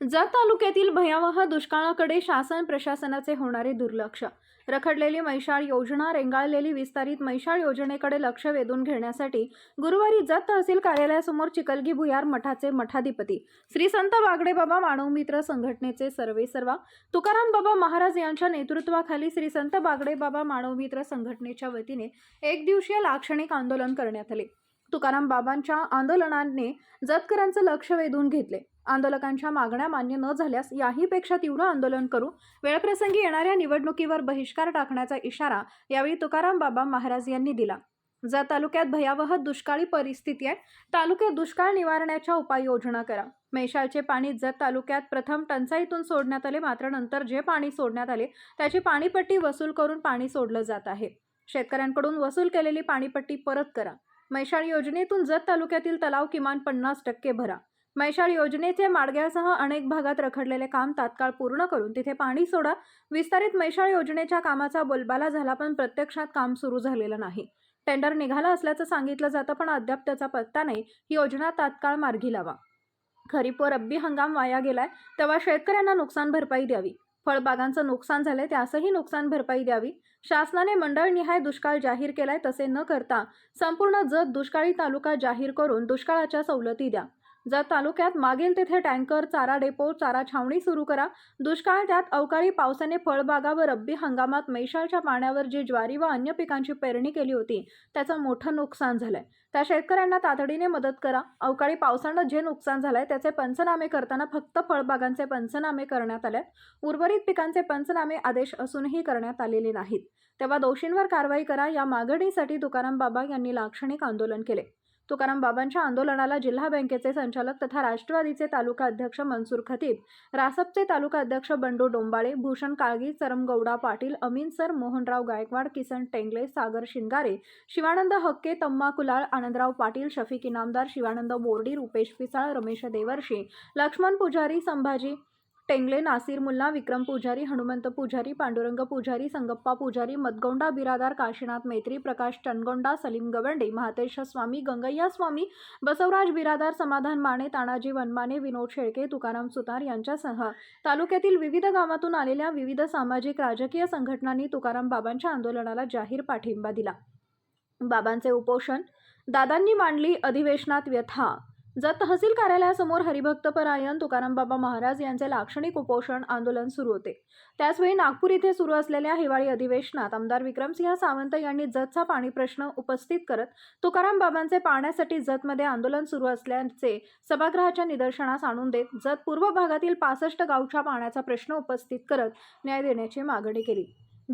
जत तालुक्यातील भयावह दुष्काळाकडे शासन प्रशासनाचे होणारे दुर्लक्ष रखडलेली मैशाळ योजना रेंगाळलेली विस्तारित मैशाळ योजनेकडे लक्ष वेधून घेण्यासाठी गुरुवारी जत तहसील कार्यालयासमोर चिकलगी भुयार मठाचे मठाधिपती श्री संत बागडेबाबा मानवमित्र संघटनेचे सर्वेसर्वा तुकाराम बाबा महाराज यांच्या नेतृत्वाखाली श्री संत बागडेबाबा मानवमित्र संघटनेच्या वतीने एक दिवसीय लाक्षणिक आंदोलन करण्यात आले. तुकाराम बाबांच्या आंदोलनाने जतकरांचं लक्ष वेधून घेतले. आंदोलकांच्या मागण्या मान्य न झाल्यास याहीपेक्षा तीव्र आंदोलन करू. वेळप्रसंगी येणाऱ्या निवडणुकीवर बहिष्कार टाकण्याचा इशारा यावेळी तुकाराम बाबा महाराज यांनी दिला. जत तालुक्यात भयावह दुष्काळी परिस्थिती आहे. तालुक्यात दुष्काळ निवारण्याच्या उपाययोजना करा. मेशाळचे पाणी जत तालुक्यात प्रथम टंचाईतून सोडण्यात आले मात्र नंतर जे पाणी सोडण्यात आले त्याची पाणीपट्टी वसूल करून पाणी सोडलं जात आहे. शेतकऱ्यांकडून वसूल केलेली पाणीपट्टी परत करा. मैशाळ योजनेतून जत तालुक्यातील तलाव किमान पन्नास टक्के भरा. मैशाळ योजनेचे माडग्यासह अनेक भागात रखडलेले काम तात्काळ पूर्ण करून तिथे पाणी सोडा. विस्तारित मैशाळ योजनेच्या कामाचा बोलबाला झाला पण प्रत्यक्षात काम सुरू झालेलं नाही. टेंडर निघाला असल्याचं सांगितलं जातं पण अद्याप त्याचा पत्ता नाही. ही योजना तात्काळ मार्गी लावा. खरीप व रब्बी हंगाम वाया गेलाय तेव्हा शेतकऱ्यांना नुकसान भरपाई द्यावी. फळबागांचं नुकसान झालंय त्यासही नुकसान भरपाई द्यावी. शासनाने मंडळनिहाय दुष्काळ जाहीर केलाय तसे न करता संपूर्ण जत दुष्काळी तालुका जाहीर करून दुष्काळाच्या सवलती द्या. जत तालुक्यात मागेल तिथे टँकर चारा डेपो चारा छावणी सुरू करा. दुष्काळ त्यात अवकाळी पावसाने फळबागा व रब्बी हंगामात मैशाळच्या पाण्यावर जी ज्वारी व अन्य पिकांची पेरणी केली होती त्याचं मोठं नुकसान झालंय. त्या शेतकऱ्यांना तातडीने मदत करा. अवकाळी पावसानं जे नुकसान झालंय त्याचे पंचनामे करताना फक्त फळबागांचे पंचनामे करण्यात आले उर्वरित पिकांचे पंचनामे आदेश असूनही करण्यात आलेले नाहीत. तेव्हा दोषींवर कारवाई करा. या मागणीसाठी तुकाराम बाबा यांनी लाक्षणिक आंदोलन केले. तुकाराम बाबांच्या आंदोलनाला जिल्हा बँकेचे संचालक तथा राष्ट्रवादीचे तालुका अध्यक्ष मनसूर खतीब रासपचे तालुका अध्यक्ष बंडू डोंबाळे भूषण काळगी चरमगौडा पाटील अमीन सर मोहनराव गायकवाड किसन टेंगले सागर शिंगारे शिवानंद हक्के तम्मा कुलाळ आनंदराव पाटील शफिक इनामदार शिवानंद बोर्डी रुपेश पिसाळ रमेश देवर्षी लक्ष्मण पुजारी संभाजी टेंगले नासिर मुल्ला विक्रम पुजारी हनुमंत पुजारी पांडुरंग पुजारी संगप्पा पुजारी मदगोंडा बिरादार काशीनाथ मैत्री प्रकाश चनगोंडा सलीम गवंडे महातेश स्वामी गंगय्या स्वामी बसवराज बिरादार समाधान माने तानाजी वनमाने विनोद शेळके तुकाराम सुतार यांच्यासह तालुक्यातील विविध गावातून आलेल्या विविध सामाजिक राजकीय संघटनांनी तुकाराम बाबांच्या आंदोलनाला जाहीर पाठिंबा दिला. बाबांचे उपोषण दादांनी मांडली अधिवेशनात व्यथा जत तहसील कार्यालयासमोर हरिभक्तपरायण तुकाराम बाबा महाराज यांचे लाक्षणिक उपोषण आंदोलन सुरू होते. त्याचवेळी नागपूर इथे सुरू असलेल्या हिवाळी अधिवेशनात आमदार विक्रमसिंह सावंत यांनी जतचा पाणी प्रश्न उपस्थित करत तुकाराम बाबांचे पाण्यासाठी जतमध्ये आंदोलन सुरू असल्याचे सभागृहाच्या निदर्शनास आणून देत जत पूर्व भागातील पासष्ट गावच्या पाण्याचा प्रश्न उपस्थित करत न्याय देण्याची मागणी केली.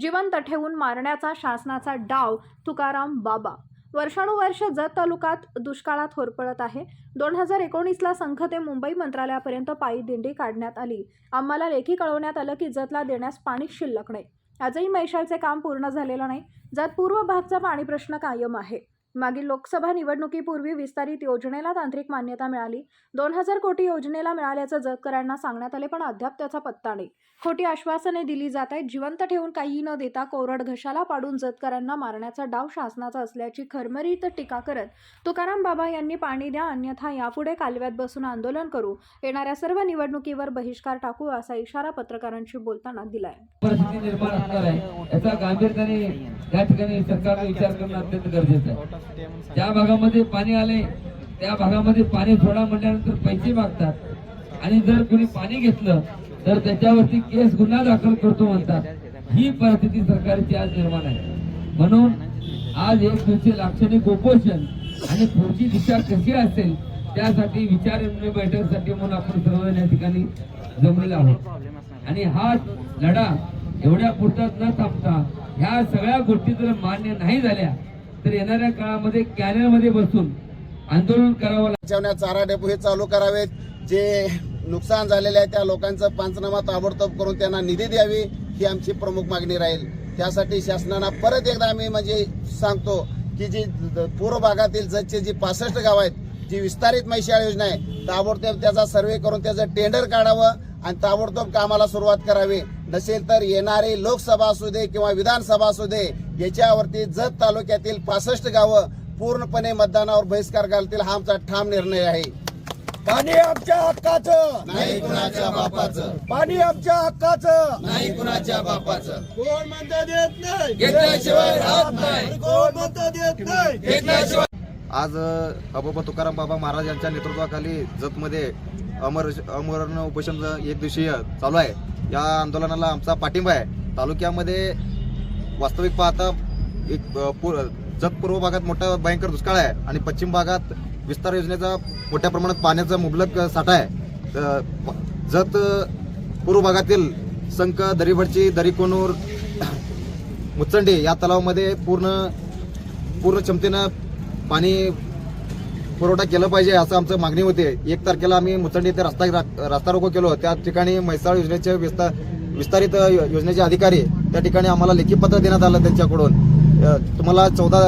जिवंत ठेवून मारण्याचा शासनाचा डाव तुकाराम बाबा वर्षानुवर्ष जत तालुक्यात दुष्काळात होरपळत आहे. दोन हजार एकोणीसला संघ ते मुंबई मंत्रालयापर्यंत पायी दिंडी काढण्यात आली. आम्हाला लेखी कळवण्यात आलं की जतला देण्यास पाणी शिल्लक नाही. आजही मैशालचे काम पूर्ण झालेलं नाही. जत पूर्व भागचा पाणी प्रश्न कायम आहे. मागील लोकसभा निवडणुकीपूर्वी विस्तारित योजनेला तांत्रिक मान्यता मिळाली. दोन हजार कोटी योजनेला मिळाल्याचं जतकरांना सांगण्यात आले पण अद्याप त्याचा पत्ता नाही. खोटी आश्वासने दिली जात आहेत. जिवंत ठेवून काही न देता कोरड घशाला पाडून जतकरांना मारण्याचा डाव शासनाचा असल्याची खरमरीत टीका करत तुकाराम बाबा यांनी पाणी द्या अन्यथा यापुढे कालव्यात बसून आंदोलन करू. येणाऱ्या सर्व निवडणुकीवर बहिष्कार टाकू असा इशारा पत्रकारांशी बोलताना दिलाय. परिस्थिती निर्माण होणार आहे. याचा गांभीर्याने या ठिकाणी सरकारने विचार करणं अत्यंत गरजेचं आहे. ज्या भागामध्ये पाणी आले त्या भागामध्ये पाणी सोडा म्हटल्यानंतर पैसे मागतात. आणि जर कोणी पाणी घेतलं तर त्याच्यावरती केस गुन्हा दाखल करतो म्हणतात. ही परिस्थिती सरकारची आज निर्माण आहे. म्हणून आज एक दिवशी लाक्षणिक उपोषण आणि पुढची दिशा कशी असेल त्यासाठी विचार बैठकीसाठी म्हणून आपण सर्वजण या ठिकाणी जमलेलो आहोत. आणि हा लढा एवढ्या पुरतात न थांबता ह्या सगळ्या गोष्टी जर मान्य नाही झाल्या तर येणाऱ्या काळामध्ये कॅनलमध्ये बसून आंदोलन करावं चारा डेपो हे चालू करावेत. जे नुकसान झालेले आहे त्या लोकांचं पंचनामा ताबडतोब करून त्यांना निधी द्यावी ही आमची प्रमुख मागणी राहील. त्यासाठी शासनानं परत एकदा आम्ही म्हणजे सांगतो की जी पूर्व भागातील जतचे जी पासष्ट गाव आहेत जी विस्तारित मैशाळ योजना आहे ताबडतोब त्याचा सर्वे करून त्याचं टेंडर काढावं आणि ताबडतोब कामाला सुरुवात करावी. नसेल तर येणारी लोकसभा असू दे किंवा विधानसभा असू दे याच्यावरती जत तालुक्यातील पासष्ट गावं पूर्णपणे मतदानावर बहिष्कार घालतील हा आमचा ठाम निर्णय आहे. पाणी आमच्या हक्काचं. नाही कुणाच्या बापाचं. पाणी आमच्या हक्काचं. नाही कुणाच्या बापाचं. कोण म्हणता देत नाही? घेतल्याशिवाय राहत नाही. कोण म्हणता देत नाही? घेतल्याशिवाय आज अबोबा तुकाराम बाबा महाराज यांच्या नेतृत्वाखाली जतमध्ये अमर अमरण उपोषण एक दिवसीय चालू आहे. या आंदोलनाला आमचा पाठिंबा आहे. तालुक्यामध्ये वास्तविक पाहता एक जत पूर्व भागात मोठा भयंकर दुष्काळ आहे आणि पश्चिम भागात विस्तार योजनेचा मोठ्या प्रमाणात पाण्याचा मुबलक साठा आहे. तर जत पूर्व भागातील संक दरीभडची दरीकोनूर मुचंडी या तलावामध्ये पूर्ण पूर्ण क्षमतेनं पाणी पुरवठा केला पाहिजे असं आमचं मागणी होती. एक तारखेला आम्ही मुचंडी येथे रस्ता रस्ता रोको केलो. त्या ठिकाणी म्हैसाळ योजनेचे विस्तार विस्तारित योजनेचे अधिकारी त्या ठिकाणी आम्हाला लेखी पत्र देण्यात आलं त्यांच्याकडून. तुम्हाला चौदा